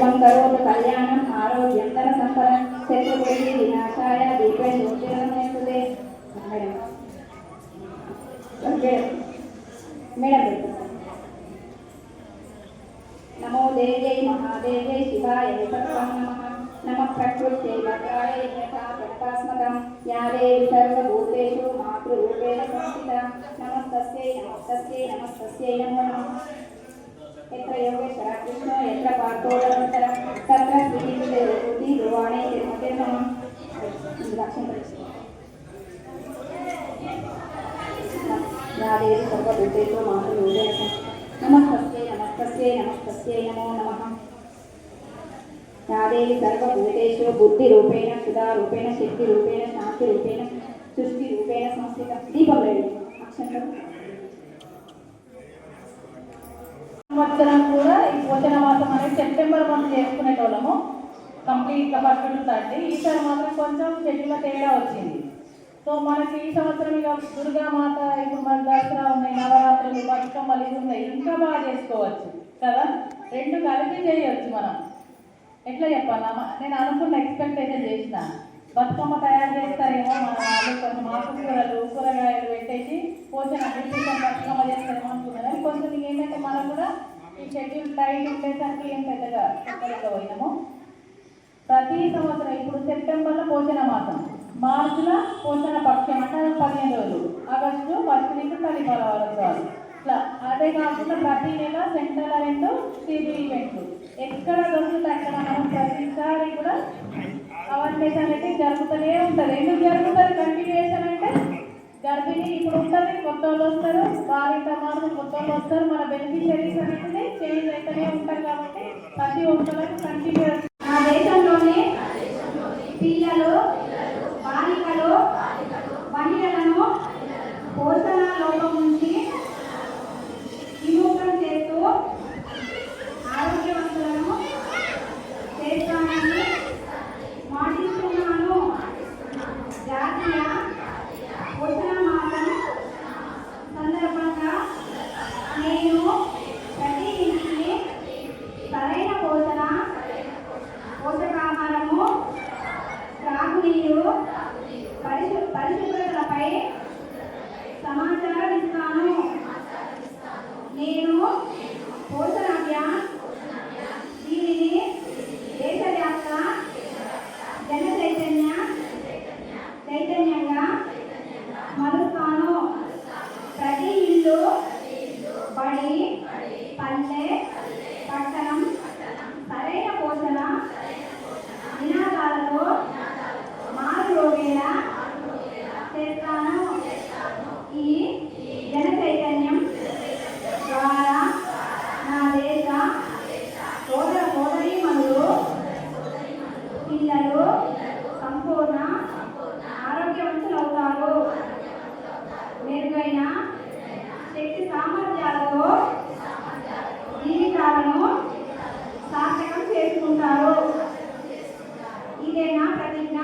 శుభం కరోత కళ్యాణం ఆరోగ్యం తన సంపద శత్రుపేడి వినాశాయ దీపే జ్యోతిరమేస్తుంది మేడం. నమో దేవ్యై మహాదేవ్యై శివాయ సత్వం నమ. నమ ప్రకృత్యై వకాయ యథా ప్రకాస్మకం యా దేవి సర్వభూతేషు మాతృరూపేణ సంస్థిత నమస్తస్యై నమస్తస్యై నమస్తస్యై నమో నమః. ಕೋಲಾನಂತರ ಸತ್ರ ಶ್ರೀ ಬುದ್ಧಿ ಧ್ರುವಾಣಿ ಮತ್ತೆ ನಮ್ಮ ನಾದೇವಿ ಸರ್ವ ದುರ್ದೇವ ಮಾತು ಯೋಜನೆ ನಮಸ್ತಸ್ಯೈ ನಮಸ್ತಸ್ಯೈ ನಮಸ್ತಸ್ಯೈ ನಮೋ ನಮಃ నాదేవి సర్వభూతేషు బుద్ధి రూపేణ సుధా రూపేణ శక్తి రూపేణ శాంతి రూపేణ సృష్టి రూపేణ సంస్థిత దీపం లేదు అక్షంతం సంవత్సరం కూడా ఈ పోషణ మాసం అనేది సెప్టెంబర్ మంత్ చేసుకునేటోళ్ళము. కంప్లీట్గా ఫస్ట్ టు థర్టీ ఈసారి మాత్రం కొంచెం షెడ్యూల్ తేడా వచ్చింది. సో మనకి ఈ సంవత్సరం ఇక దుర్గామాత ఇప్పుడు మన దసరా ఉన్నాయి నవరాత్రులు బతుకమ్మలు ఇవి ఉన్నాయి ఇంకా బాగా చేసుకోవచ్చు కదా? రెండు కలిపి చేయవచ్చు మనం. ఎట్లా చెప్పాలా? నేను అనుకున్న ఎక్స్పెక్టేషన్ చేసిన. బతుకమ్మ తయారు చేస్తారేమో మన వాళ్ళు కొంచెం ఆకుకూరలు కూరగాయలు పెట్టేసి పోషణ న్యూట్రిషన్ బతుకమ్మ చేస్తారేమో అనుకున్నాను కానీ కొంచెం ఏంటంటే మనం కూడా ఈ షెడ్యూల్ టైం ఉండేసరికి ఏం పెద్దగా చెప్పలేకపోయినాము ప్రతి సంవత్సరం ఇప్పుడు సెప్టెంబర్లో పోషణ మాసం. మార్చిలో పోషణ పక్షం అంటే పదిహేను రోజులు. ఆగస్టు ఫస్ట్ నుంచి తల్లి వారోత్సవాలు ఇట్లా అదే కాకుండా ప్రతి నెల సెంట్రల్ రెండు టీవీ ఈవెంట్లు ఎక్కడ దొరుకుతుంది అక్కడ మనం ప్రతిసారి కూడా అవేర్నెస్ అనేది జరుగుతూనే ఉంటుంది. ఎందుకు జరుగుతుంది? కంటిన్యూషన్ అంటే గర్భిణీ ఇప్పుడు ఉంటుంది కొత్త వాళ్ళు వస్తారు వారింట ప్రమాదం కొత్త వాళ్ళు వస్తారు మన బెనిఫిషరీస్ అనేది నా దేశంలోనే పిల్లలు బాలికలు మహిళలను పోషణ లోపం నుంచి జీవితాలను సార్థకం చేసుకుంటారు. ఇదే నా ప్రతిజ్ఞ?